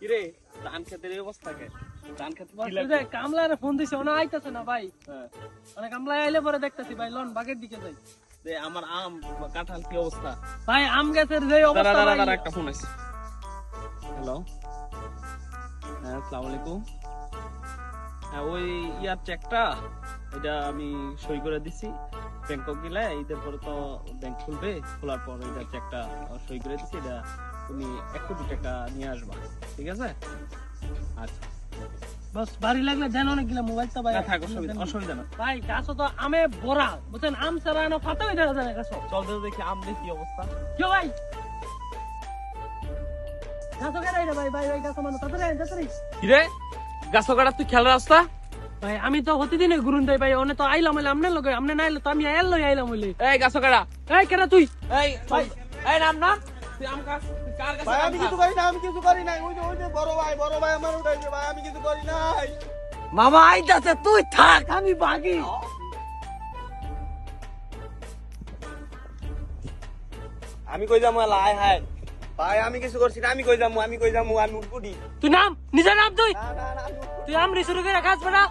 কিরে ধান খেতের অবস্থা কে? ধান খেতে যে কামলার ফোন দিছে ওনা আইতাছে না ভাই। হ্যাঁ। মানে কামলা আইলে পরে দেখতাছি ভাই লন বাগের দিকে যাই। দে, আমার আম কাঁঠাল কি অবস্থা? ভাই আম গাছের যে অবস্থা দাঁড়া দাঁড়া একটা ফোন আছে। হ্যালো হ্যাঁ আসসালামু আলাইকুম হ্যাঁ ওই ইয়ার চেকটা এটা আমি সই করে দিছি। ব্যাংকক গেলে ঈদের পরে তো ব্যাংক খুলবে। খোলার পর এটা চেকটা সই করে দিছি এটা তুমি এক কোটি টাকা নিয়ে আসবা ঠিক আছে? আচ্ছা। বস বাড়ি লাগলে দেন অনেকগুলা মোবাইল তো ভাই। থাক অসুবিধা অসুবিধা না। ভাই গাছ তো আমে ভরা বুঝছেন আম ছাড়া না হয়ে দেখা যায় না গাছ চল তো দেখি আম দেখি অবস্থা। কেউ ভাই? গাছ কেন ভাই ভাই ভাই গাছ মানে তাড়াতাড়ি আয়, তাড়াতাড়ি। কিরে? গাছ কাটার তুই রাস্তা ভাই আমি তো প্রতিদিনে ঘুরুন দেই ভাই ওনে তো আইলাম হইলে আমনে লগে আমনে না আইলে তো আমি এল লই আইলাম হইলে। এই গাছ কাটা। এই কেন তুই? এই ভাই এই নাম নাম। আম ভাই আমি? কিছু করি না আমি কিছু করি নাই ওই যে ওই যে বড় ভাই বড় ভাই আমার উঠাইছে ভাই আমি কিছু করি নাই। মামা আইতাছে তুই থাক আমি ভাগি আমি কই যাব লাই হাই ভাই আমি কিছু করছি না আমি কই যাব আমি কই যাব আমি উঠবুটি তুই নাম নিজে নাম তুই। আমি। তুই আমরি শুরু করে গাছ বেড়া